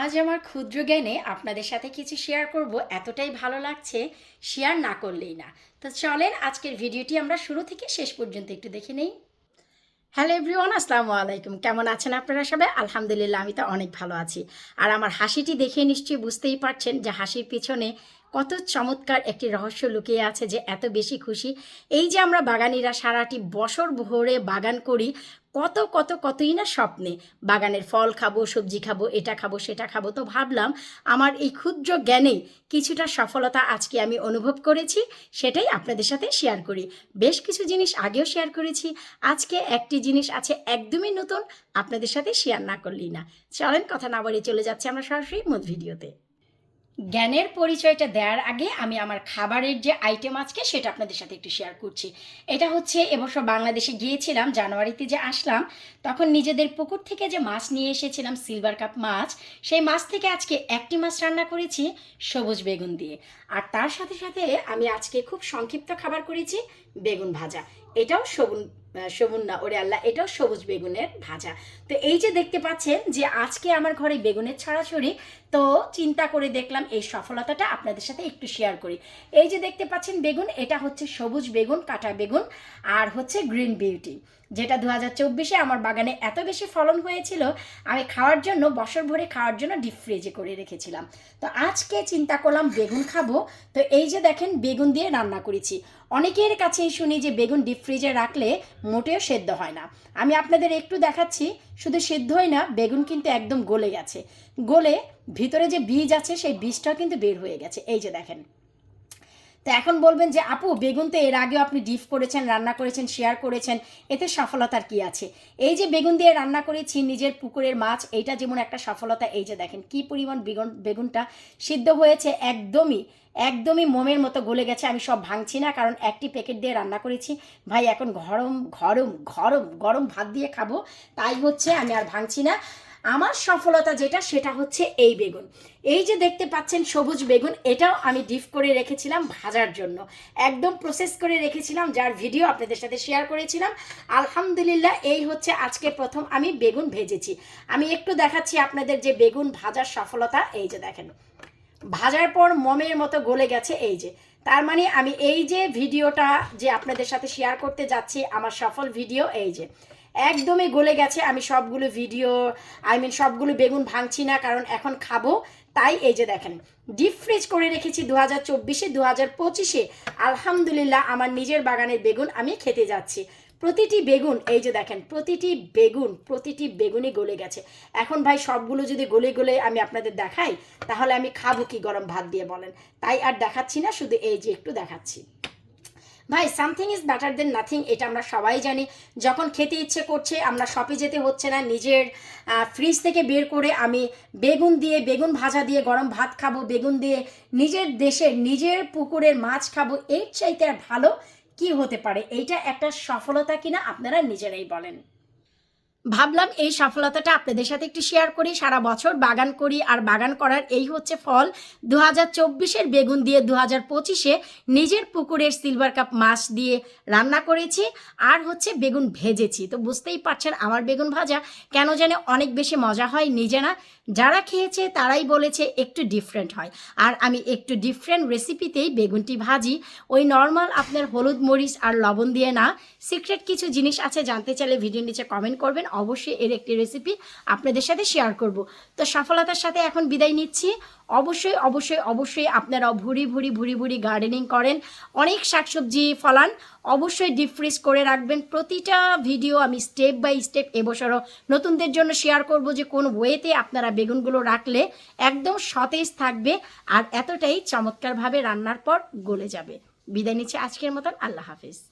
আজ আমার ক্ষুদ্র জ্ঞানে আপনাদের সাথে কিছু শেয়ার করব, এতটাই ভালো লাগছে শেয়ার না করলেই না। তো চলেন আজকের ভিডিওটি আমরা শুরু থেকে শেষ পর্যন্ত একটু দেখে নেই। হ্যালো এভরিওয়ান আসসালামু আলাইকুম। কেমন আছেন আপনারা সবাই? আলহামদুলিল্লাহ, আমি তো অনেক ভালো আছি। আর আমার হাসিটি দেখে নিশ্চয়ই বুঝতেই পারছেন যে হাসির পিছনে কত চমৎকার একটি রহস্য লুকিয়ে আছে যে এত বেশি খুশি। এই যে আমরা বাগানিরা সারাটি বছর ভরে বাগান করি, কত কত, কতই না স্বপ্নে। বাগানের ফল খাব, সবজি খাব, এটা খাব, সেটা খাব তো ভাবলাম, আমার এই ক্ষুদ্র জ্ঞানেই কিছুটা সফলতা আজকে আমি অনুভব করেছি, সেটাই আপনাদের সাথে শেয়ার করি। বেশ কিছু জিনিস আগেও শেয়ার করেছি, আজকে একটি জিনিস আছে একদমই নতুন, আপনাদের সাথে শেয়ার না করলেই না। চলেন, কথা না বলে চলে যাচ্ছে আমরা সরাসরি মূল ভিডিওতে। জ্ঞানের পরিচয়টা দেওয়ার আগে আমি আমার খাবারের যে আইটেম আজকে সেটা আপনাদের সাথে একটু শেয়ার করছি। এটা হচ্ছে এবছর বাংলাদেশে গিয়েছিলাম, জানুয়ারিতে যে আসলাম, তখন নিজেদের পুকুর থেকে যে মাছ নিয়ে এসেছিলাম সিলভার কাপ মাছ, সেই মাছ থেকে আজকে একটি মাছ রান্না করেছি সবুজ বেগুন দিয়ে। আর তার সাথে সাথে আমি আজকে খুব সংক্ষিপ্ত খাবার করেছি বেগুন ভাজা। এটাও সবুন সবুন না, ওরে আল্লাহ, এটাও সবুজ বেগুনের ভাজা। তো এই যে দেখতে পাচ্ছেন যে আজকে আমার ঘরে বেগুনের ছড়াছড়ি, তো চিন্তা করে দেখলাম এই সফলতাটা আপনাদের সাথে একটু শেয়ার করি। এই যে দেখতে পাচ্ছেন বেগুন, এটা হচ্ছে সবুজ বেগুন, কাটা বেগুন, আর হচ্ছে গ্রিন বিউটি যেটা দু হাজার চব্বিশে আমার বাগানে এত বেশি ফলন হয়েছিল, আমি খাওয়ার জন্য, বছর ভরে খাওয়ার জন্য ডিপ ফ্রিজে করে রেখেছিলাম। তো আজকে চিন্তা করলাম বেগুন খাব, তো এই যে দেখেন, বেগুন দিয়ে রান্না করেছি। অনেকের কাছেই শুনি যে বেগুন ডিপ ফ্রিজে রাখলে মোটেও সেদ্ধ হয় না। আমি আপনাদের একটু দেখাচ্ছি, শুধু সেদ্ধই না, বেগুন কিন্তু একদম গলে গেছে। গলে ভিতরে যে বীজ আছে, সেই বীজটাও কিন্তু বের হয়ে গেছে। এই যে দেখেন। তো এখন বলবেন যে, আপু, বেগুন তো এর আগেও আপনি ডিপ করেছেন, রান্না করেছেন, শেয়ার করেছেন, এতে সফলতার কি আছে? এই যে বেগুন দিয়ে রান্না করেছি, নিজের পুকুরের মাছ, এইটা যেমন একটা সফলতা, এই যে দেখেন, কি পরিমাণ বেগুন, বেগুনটা সিদ্ধ হয়েছে, একদমই একদমই মোমের মতো গলে গেছে, আমি সব ভাঙছি না, কারণ একটি প্যাকেট দিয়ে রান্না করেছি। ভাই, এখন গরম গরম গরম গরম ভাত দিয়ে খাব, তাই হচ্ছে আমি আর ভাঙছি না। আমার সফলতা যেটা, সেটা হচ্ছে এই বেগুন। এই যে দেখতে পাচ্ছেন সবুজ বেগুন, এটাও আমি ডিপ করে রেখেছিলাম ভাজার জন্য। একদম প্রসেস করে রেখেছিলাম, যার ভিডিও আপনাদের সাথে শেয়ার করেছিলাম। আলহামদুলিল্লাহ, এই হচ্ছে আজকে প্রথম আমি বেগুন ভেজেছি। আমি একটু দেখাচ্ছি আপনাদের যে বেগুন ভাজার সফলতা, এই যে দেখেন। ভাজার পর মমের মতো গলে গেছে এই যে। তার মানে আমি এই যে ভিডিওটা যে আপনাদের সাথে শেয়ার করতে যাচ্ছি, আমার সফল ভিডিও এই যে। একদমই গলে গেছে। আমি সবগুলো ভিডিও আই মিন সবগুলো বেগুন ভাঙছি না, কারণ এখন খাব। তাই এই যে দেখেন ডিপ ফ্রিজ করে রেখেছি দু হাজার চব্বিশে দু হাজার পঁচিশে। আলহামদুলিল্লাহ, আমার নিজের বাগানের বেগুন আমি খেতে যাচ্ছি। প্রতিটি বেগুন, এই যে দেখেন, প্রতিটি বেগুন, প্রতিটি বেগুনই গলে গেছে। এখন ভাই, সবগুলো যদি গলে গলে আমি আপনাদের দেখাই, তাহলে আমি খাব কি গরম ভাত দিয়ে বলেন। তাই আর দেখাচ্ছি না, শুধু এই যে একটু দেখাচ্ছি। ভাই something is better than nothing এটা আমরা সবাই জানি। যখন খেতে ইচ্ছে করছে, আমরা শপে যেতে হচ্ছে না। নিজের ফ্রিজ থেকে বের করে আমি বেগুন দিয়ে, বেগুন ভাজা দিয়ে, গরম ভাত খাব, বেগুন দিয়ে নিজের দেশের নিজের পুকুরের মাছ খাব, এর চাইতে আর ভালো কি হতে পারে? এইটা একটা সফলতা কিনা? আপনারা নিজেরাই বলেন। ভাবলাম এই সফলতাটা আপনাদের সাথে একটু শেয়ার করি, সারা বছর বাগান করি আর বাগান করার এই হচ্ছে ফল। দু হাজার চব্বিশের বেগুন দিয়ে দু হাজার পঁচিশে নিজের পুকুরের সিলভার কাপ মাছ দিয়ে রান্না করেছি আর হচ্ছে বেগুন ভেজেছি। তো বুঝতেই পারছেন আমার বেগুন ভাজা কেন জানে অনেক বেশি মজা হয়, নিজে না। যারা খেয়েছে তারাই বলেছে একটু ডিফারেন্ট হয়। আর আমি একটু ডিফারেন্ট রেসিপিতেই বেগুনটি ভাজি। ওই নর্মাল আপনার হলুদ মরিচ আর লবণ দিয়ে না। সিক্রেট কিছু জিনিস আছে, জানতে চাইলে ভিডিওর নিচে কমেন্ট করবেন। অবশ্যই এর একটি রেসিপি আপনাদের সাথে শেয়ার করব। তো সফলতার সাথে এখন বিদায় নিচ্ছি। অবশ্যই অবশ্যই অবশ্যই আপনারা ভুরি ভুরি ভুরি ভুরি গার্ডেনিং করেন। অনেক শাকসবজি ফলান। অবশ্যই ডিপ ফ্রিজ করে রাখবেন। প্রতিটা ভিডিও আমি স্টেপ বাই স্টেপ এবছরও নতুনদের জন্য শেয়ার করব যে কোন ওয়েতে আপনারা বেগুনগুলো রাখলে একদম সতেজ থাকবে আর এতটাই চমৎকারভাবে রান্নার পর গলে যাবে। বিদায় নিচ্ছি আজকের মতন। আল্লাহ হাফিজ।